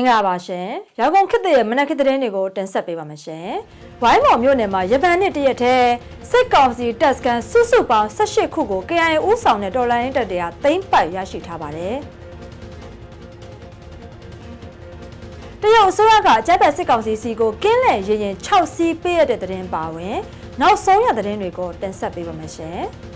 င်္ဂလာပါရှင်။ရောက်ကုန်ခေတ်သစ်ရဲ့မနက်ခေတ်သတင်းတွေကိုတင်ဆက်ပေးပါမယ်ရှင်။ဝိုင်းမော်မြို့နယ်မှာရပန်နှစ်တရက်ထဲစစ်ကောင်စီတပ်စခန်းစုစုပေါင်း18ခုကို KIA ဦးဆောင်တဲ့တော်လိုင်းတပ်တွေကသိမ်းပိုက်ရရှိထားပါတယ်။တရုတ်အစိုးရကအကြမ်းဖက်စစ်ကောင်စီစီကိုကင်းလဲရင်ရင်6စီးပေးရတဲ့သတင်းပါဝင် နောက်ဆုံးရသတင်းတွေကိုတင်ဆက်ပေးပါမယ်ရှင်။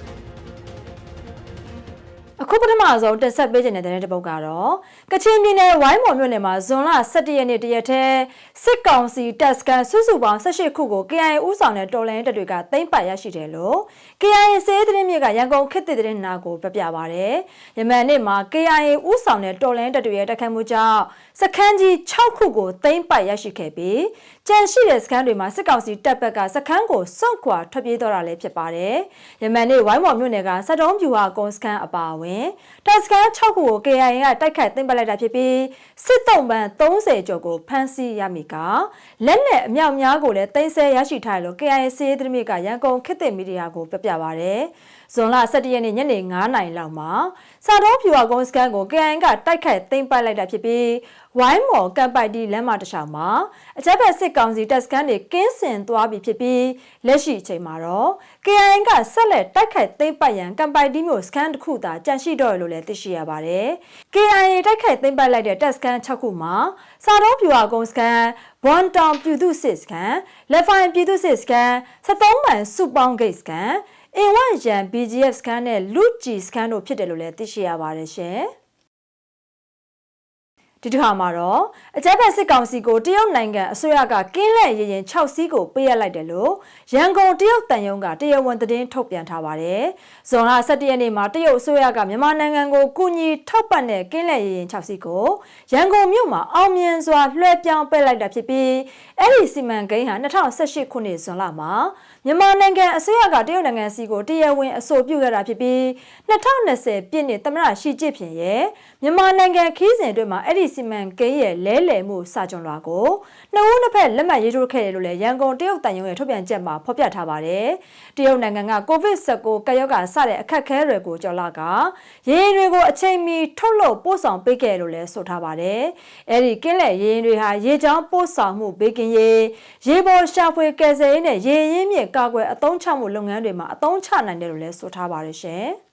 အခုပထမဆုံးတက်ဆက်ပေးခြင်းတဲ့တဲ့တစ်ပုတ်ကတော့ကချင်ပြည်နယ်ဝိုင်းမော်မြို့နယ်မှာဇွန်လ17ရက်နေ့တရက်ထဲစစ်ကောင်စီတပ်စခန်းစုစုပေါင်း18ခုကို KIA ဦးဆောင်တဲ့တော်လှန်ရေးတပ်တွေကသိမ်းပိုက်ရရှိတယ်လို့ KIA စေးသတင်းမြေကရန်ကုန်ခေတ်သစ်သတင်းနာကိုပြပြပါရယ်။ယမန်နေ့မှာ KIA ဦးဆောင်တဲ့တော်လှန်ရေးတပ်တွေရဲ့တိုက်ခိုက်မှုကြောင့်စခန်းကြီး6ခုကိုသိမ်းပိုက်ရရှိခဲ့ပြီးကြန့်ရှိတဲ့စခန်းတွေမှာစစ်ကောင်စီတပ်ဘက်ကစခန်းကိုစွန့်ခွာထွက်ပြေးတော့တာလည်းဖြစ်ပါတယ်။ယမန်နေ့ဝိုင်းမော်မြို့နယ်ကစက်တုံးပြူဟာကွန်စခန်းအပါအဝင်တပ်စခန်း6ခုကို KIA ကတိုက်ခိုက်သိမ်းပိုက်လိုက်တာဖြစ်ပြီးစစ်တုံးပန်း30ကျော်ကိုဖမ်းဆီးရမိကလက်နက်အမြောက်များကိုလည်းတင်ဆက်ရရှိထားတယ်လို့ KIA စေးသတင်းမြေကရန်ကုန်ခေတ်သစ်မီဒီယာကိုပြပြပါရယ် ဇွန်လ17ရက်နေ့ညနေ9:00နာရီလောက်မှာစာတော်ဖြူဝကုန်းစကန်ကို KIA ကတိုက်ခိုက်သိမ်းပိုက်လိုက်တာဖြစ်ပြီးဝိုင်းမော်ကမ်ပိုက်တီလမ်းမတစ်လျှောက်မှာအကြမ်းဖက်စစ်ကောင်စီတပ်စခန်းတွေကင်းစင်သွားပြီဖြစ်ပြီးလက်ရှိအချိန်မှာတော့ KIA ကဆက်လက်တိုက်ခိုက်သိမ်းပိုက်ရန်ကမ်ပိုက်တီမျိုးစခန်းတစ်ခုသာကြန့်ရှိတော့ရလို့လည်းသိရှိရပါတယ်။ KIA တိုက်ခိုက်သိမ်းပိုက်လိုက်တဲ့တပ်စခန်း6ခုမှာစာတော်ဖြူဝကုန်းစကန် ဘွမ်တောင်ပြည်သူစစ်စခန်းလက်ဖိုင်ပြည်သူစစ်စခန်း73မှန်စုပေါင်းဂိတ်စခန်းအင်ဝမ်ရန် BGF စခန်းနဲ့လူဂျီစခန်းတို့ဖြစ်တယ်လို့လည်းသိရှိရပါတယ်ရှင်။ ဒီတစ်ခါမှာတော့အကြမ်းဖက်စစ်ကောင်စီကိုတရုတ်နိုင်ငံအစိုးရကကင်းလက်ရင်ရင်6စီးကိုပေးရလိုက်တယ်လို့ရန်ကုန်တရုတ်တန်ယုံကတရားဝင်သတင်းထုတ်ပြန်ထားပါတယ်။ဇွန်လ17ရက်နေ့မှာတရုတ်အစိုးရကမြန်မာနိုင်ငံကိုကူညီထောက်ပံ့တဲ့ကင်းလက်ရင်ရင်6စီးကိုရန်ကုန်မြို့မှာအောင်မြင်စွာလွှဲပြောင်းပေးလိုက်တာဖြစ်ပြီးအဲ့ဒီစီမံကိန်းဟာ2018ခုနှစ်ဇွန်လမှာမြန်မာနိုင်ငံအစိုးရကတရုတ်နိုင်ငံစီကိုတရားဝင်အဆိုပြုခဲ့တာဖြစ်ပြီး2020ပြည့်နှစ်သမ္မတရှီကျင့်ဖျင်ရဲ့မြန်မာနိုင်ငံခီးစဉ်အတွင်းမှာအဲ့ဒီစီမံကိန်းရဲ့လဲလှယ်မှုစာချုပ်လွှာကိုနှစ်ဦးနှစ်ဖက်လက်မှတ်ရေးထိုးခဲ့တယ်လို့လည်းရန်ကုန်တရုတ်တန်ယုံရဲ့ထုတ်ပြန်ချက်မှာဖော်ပြထားပါတယ်။တရုတ်နိုင်ငံကကိုဗစ် -19 ကပ်ရောဂါစတဲ့အခက်အခဲတွေကိုကြော်လာကရေရင်တွေကိုအချိန်မီထုတ်လုပ်ပို့ဆောင်ပေးခဲ့လို့လည်းဆိုထားပါတယ်။အဲ့ဒီကင်းလက်ရေရင်တွေဟာရေချောင်းပို့ဆောင်မှုဘေးကင်းရေးရေပေါ်ရှာဖွေကယ်ဆယ်ရေးနဲ့ရေရင်းမြစ်ကာကွယ်အသုံးချမှုလုပ်ငန်းတွေမှာအသုံးချနိုင်တယ်လို့လည်းဆိုထားပါတယ်ရှင်။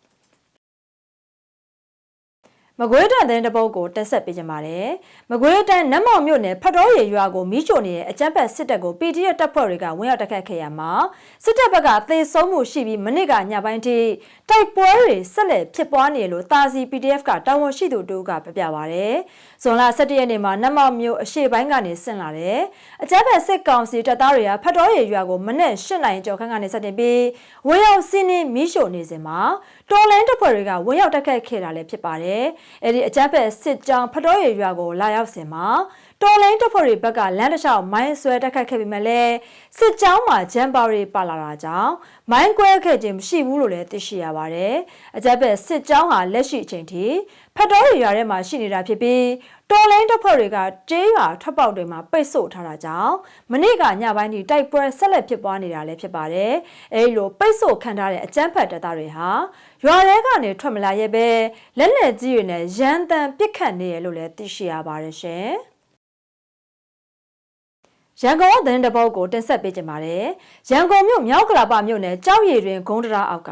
မကွေးတန်တဲ့တပုတ်ကိုတက်ဆက်ပေးကြပါတယ်။မကွေးတန်နတ်မောင်မြို့နယ်ဖတ်တော်ရရွာကိုမိချိုနေတဲ့အကြမ်းဖက်စစ်တပ်ကို PDF တပ်ဖွဲ့တွေကဝင်ရောက်တိုက်ခတ်ခဲ့ရမှာစစ်တပ်ဘက်ကသေဆုံးမှုရှိပြီးမနစ်ကညပိုင်းထိတိုက်ပွဲတွေဆက်လက်ဖြစ်ပွားနေလို့တာစီ PDF ကတာဝန်ရှိသူတို့ကပြပြပါဗျ။ဇွန်လ17ရက်နေ့မှာနတ်မောင်မြို့အရှေ့ပိုင်းကနေဆင့်လာတဲ့အကြမ်းဖက်စစ်ကောင်စီတပ်သားတွေကဖတ်တော်ရရွာကိုမနက်၈နိုင်ကျော်ခန့်ကနေစတင်ပြီးဝေရောက်စီးနှင်းမိရှိုနေစဉ်မှာ တော်လန်တပ်ဖွဲ့တွေကဝေရောက်တိုက်ခတ်ခဲ့တာလည်းဖြစ်ပါတယ်။အဲဒီအကြမ်းဖက်စစ်ကြောင်းဖတော်ရရွာကိုလာရောက်စဉ်မှာတော်လိုင်းတပ်ဖွဲ့တွေဘက်ကလမ်းတစ်လျှောက်မိုင်းဆွဲတက်ခတ်ခဲ့ပေမဲ့လည်းစစ်ကြောင်းမှာဂျမ်ပါတွေပါလာတာကြောင့် မိုင်းကွဲခဲ့ခြင်းမရှိဘူးလို့လည်းသိရှိရပါတယ်။အကြမ်းဖက်စစ်ကြောင်းဟာလက်ရှိအချိန်ထိဖတ်တော်ရွာထဲမှာရှိနေတာဖြစ်ပြီးတော်လိုင်းတပ်ဖွဲ့တွေကကျေးရွာထွက်ပေါက်တွေမှာပိတ်ဆို့ထားတာကြောင့်မနေ့ကညပိုင်းထိတိုက်ပွဲဆက်လက်ဖြစ်ပွားနေတာလည်းဖြစ်ပါတယ်။အဲဒီလိုပိတ်ဆို့ခံထားတဲ့အကြမ်းဖက်တပ်သားတွေဟာရွာထဲကနေထွက်မလာရဲပဲလက်လက်ကြီးတွေနဲ့ရန်တမ်းပစ်ခတ်နေရလို့လည်းသိရှိရပါတယ်ရှင်။ ရန်ကုန်သတင်းတပုတ်ကိုတင်ဆက်ပေးကြပါမယ်။ရန်ကုန်မြို့မြောက်ကလာပမြို့နယ်ကြောက်ရည်တွင်ဂုံးတရာအောက်က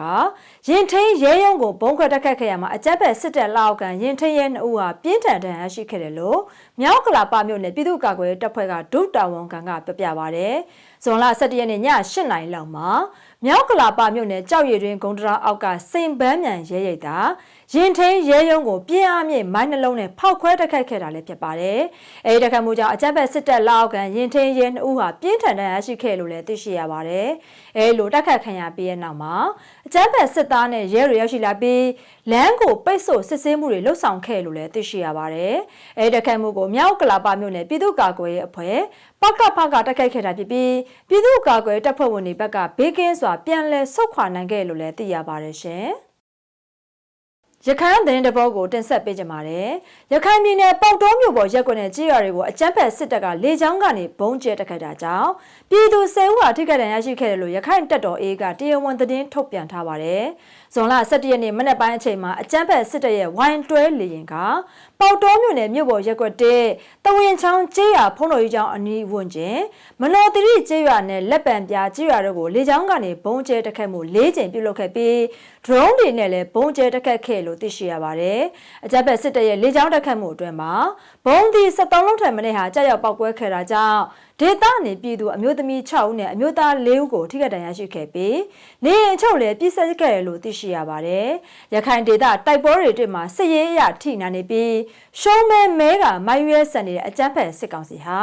ရင်ထင်းရဲရုံကိုဘုံခွဲတက်ခတ်ခဲ့ရမှာအကြက်ဖက်စစ်တပ်လောက်ကန်ရင်ထင်းရဲနှစ်ဦးဟာပြင်းထန်ဒဏ်ရာရှိခဲ့တယ်လို့မြောက်ကလာပမြို့နယ်ပြည်သူ့ကာကွယ်တပ်ဖွဲ့ကဒုတာဝန်ခံကပြပြပါဗျ။ဇွန်လ17ရက်နေ့ည8:00နာရီလောက်မှာမြောက်ကလာပမြို့နယ်ကြောက်ရည်တွင်ဂုံတရာအောက်ကစိန်ပန်းမြန်ရဲရိတ်တာရင်ထင်းရဲရုံကိုပြင်းအားမြင့်မိုင်းနှလုံးနဲ့ဖောက်ခွဲတိုက်ခိုက်ခဲ့တာလည်းဖြစ်ပါတယ်။အဲဒီတိုက်ခိုက်မှုကြောင့်အကြမ်းဖက်စစ်တပ်လက်အောက်ခံရင်ထင်းရဲနှစ်ဦးဟာပြင်းထန်ဒဏ်ရာရှိခဲ့လို့လည်းသိရှိရပါတယ်။အဲလိုတိုက်ခိုက်ခံရပြီးတဲ့နောက်မှာအကြမ်းဖက်စစ်သားနဲ့ရဲတွေရောက်ရှိလာပြီးလမ်းကိုပိတ်ဆို့စစ်ဆေးမှုတွေလှုပ်ဆောင်ခဲ့လို့လည်းသိရှိရပါတယ်။အဲဒီတိုက်ခိုက်မှုကိုမြောက်ကလာပမြို့နယ်ပြည်သူ့ကာကွယ်ရေးအဖွဲ့ ပကဖကတိုက်ခိုက်ခဲ့တာဖြစ်ပြီးပြည်သူ့ကာကွယ်တပ်ဖွဲ့ဝင်တွေဘက်ကဘေးကင်းစွာပြန်လည်ဆုတ်ခွာနိုင်ခဲ့လို့လည်းသိရပါတယ်ရှင်။ရခိုင်သတင်းတပုတ်ကိုတင်ဆက်ပေးကြပါမယ်။ရခိုင်ပြည်နယ်ပေါတောမြို့ပေါ်ရက်ကွက်နဲ့ကြေးရွာတွေကိုအကြမ်းဖက်စစ်တပ်ကလေကြောင်းကနေဘုံကျဲတက်ခတ်တာကြောင့်ပြည်သူ၁၀ဦးဟာထိခိုက်ဒဏ်ရာရှိခဲ့တယ်လို့ရခိုင်တပ်တော်အေးကတရားဝင်သတင်းထုတ်ပြန်ထားပါတယ်။ ဇွန်လ17ရက်နေ့မနက်ပိုင်းအချိန်မှာအကြမ်းဖက်စစ်တပ်ရဲ့ဝိုင်းတွဲလေရင်ကပေါတောမြို့နယ်မြို့ပေါ်ရက်ကွက်တဲ့တဝင်းချောင်းကျေးရွာဖုံးတော်ကြီးကျောင်းအနီးဝန်းကျင်မနောတိရိကျေးရွာနဲ့လက်ပံပြာကျေးရွာတို့ကိုလေကြောင်းကနေဘုံကျဲတက်ခတ်မှု၄ကြိမ်ပြုလုပ်ခဲ့ပြီး drone တွေနဲ့လည်းဘုံကျဲတက်ခတ်ခဲ့လို့သိရှိရပါတယ်။အကြမ်းဖက်စစ်တပ်ရဲ့လေကြောင်းတက်ခတ်မှုအတွင်းမှာဘုံဒီ73လုံးထက်မနည်းဟာကြာရောက်ပောက်ကွဲခဲ့တာကြောင့် ဒေသနေပြည်သူအမျိုးသမီး6ဦးနဲ့အမျိုးသား4ဦးကိုထိခိုက်ဒဏ်ရာရှိခဲ့ပြီးနေအိမ်အချုပ်လည်းပြစ်ဆက်ခဲ့တယ်လို့သိရှိရပါတယ်။ရခိုင်ဒေသတိုက်ပွဲတွေတွေ့မှာစစ်ရေးအရထိနာနေပြီးရှုံးမဲမဲကမိုင်းရဲဆန်နေတဲ့အကြမ်းဖက်စစ်ကောင်စီဟာ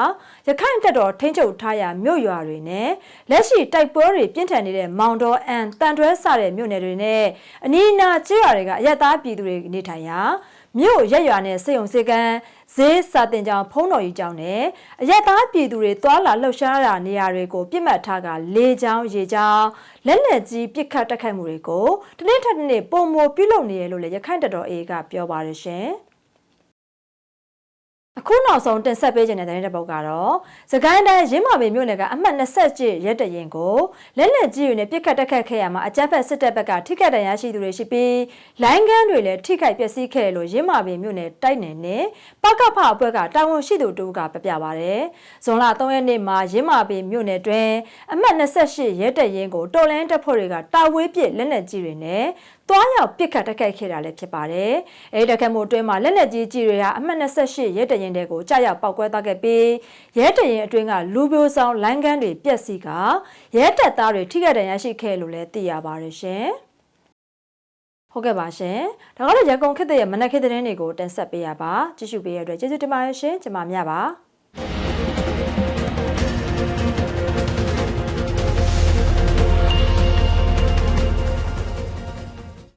ရခိုင်တပ်တော်ထိန်းချုပ်ထားရာမြို့ရွာတွေနဲ့လက်ရှိတိုက်ပွဲတွေပြင်းထန်နေတဲ့မောင်တော်အန်တန်တွဲစတဲ့မြို့နယ်တွေနဲ့အနီးအနားကျေးရွာတွေကအရက်သားပြည်သူတွေနေထိုင်ရာမြို့ရက်ရွာနဲ့စေုံစေကန်း ဈေးစာတင်ကြောင်ဖုံးတော်ကြီးကြောင်နဲ့အရက်သားပြည်သူတွေတွာလာလှုပ်ရှားတာနေရာတွေကိုပြစ်မှတ်ထားကလေကြောင်းရေကြောင်းလက်လက်ကြီးပစ်ခတ်တက်ခိုက်မှုတွေကိုတနေ့ထက်တနေ့ပုံမပြုလုပ်နေရလို့လည်းရခိုင်တပ်တော်အေကပြောပါတယ်ရှင်။ အခုနောက်ဆုံးတင်ဆက်ပေးခြင်းတဲ့တဲ့တစ်ပုတ်ကတော့စကိုင်းတိုင်းရင်းမာပင်မြို့နယ်ကအမှတ်27ရက်တရင်ကိုလက်လက်ကြီးတွေနဲ့ပြစ်ခတ်တက်ခတ်ခဲ့ရမှာအကြမ်းဖက်စစ်တပ်ဘက်ကထိခိုက်ဒဏ်ရာရှိသူတွေရှိပြီးလိုင်းကန်းတွေလည်းထိခိုက်ပျက်စီးခဲ့လို့ရင်းမာပင်မြို့နယ်တိုက်နယ်နဲ့ပကဖအဖွဲ့ကတာဝန်ရှိသူတို့ကပြပြပါဗျ။ဇွန်လ3ရက်နေ့မှာရင်းမာပင်မြို့နယ်တွင်အမှတ်28ရက်တရင်ကိုတော်လန်းတပ်ဖွဲ့တွေကတာဝေးပစ်လက်လက်ကြီးတွေနဲ့ တွားရောက်ပစ်ခတ်တက်ခိုက်ခဲ့တာလည်းဖြစ်ပါတယ်။အဲဒီတက်ခတ်မှုအတွင်းမှာလက်လက်ကြီးကြီးတွေဟာအမှတ်28ရဲတရင်တဲ့ကိုကြာရောက်ပောက်ကွဲသွားခဲ့ပြီးရဲတရင်အတွင်းကလူပြိုဆောင်လိုင်းကန်းတွေပြက်စီးကရဲတပ်သားတွေထိခိုက်ဒဏ်ရာရှိခဲ့လို့လည်းသိရပါတယ်ရှင်။ဟုတ်ကဲ့ပါရှင်။ဒါကတော့ရန်ကုန်ခေတ်ရဲ့မနက်ခေတ်သတင်းတွေကိုတင်ဆက်ပေးရပါ။ကြည့်ရှုပေးရတဲ့အတွက်ကျေးဇူးတင်ပါတယ်ရှင်။ကျွန်မမြပါ။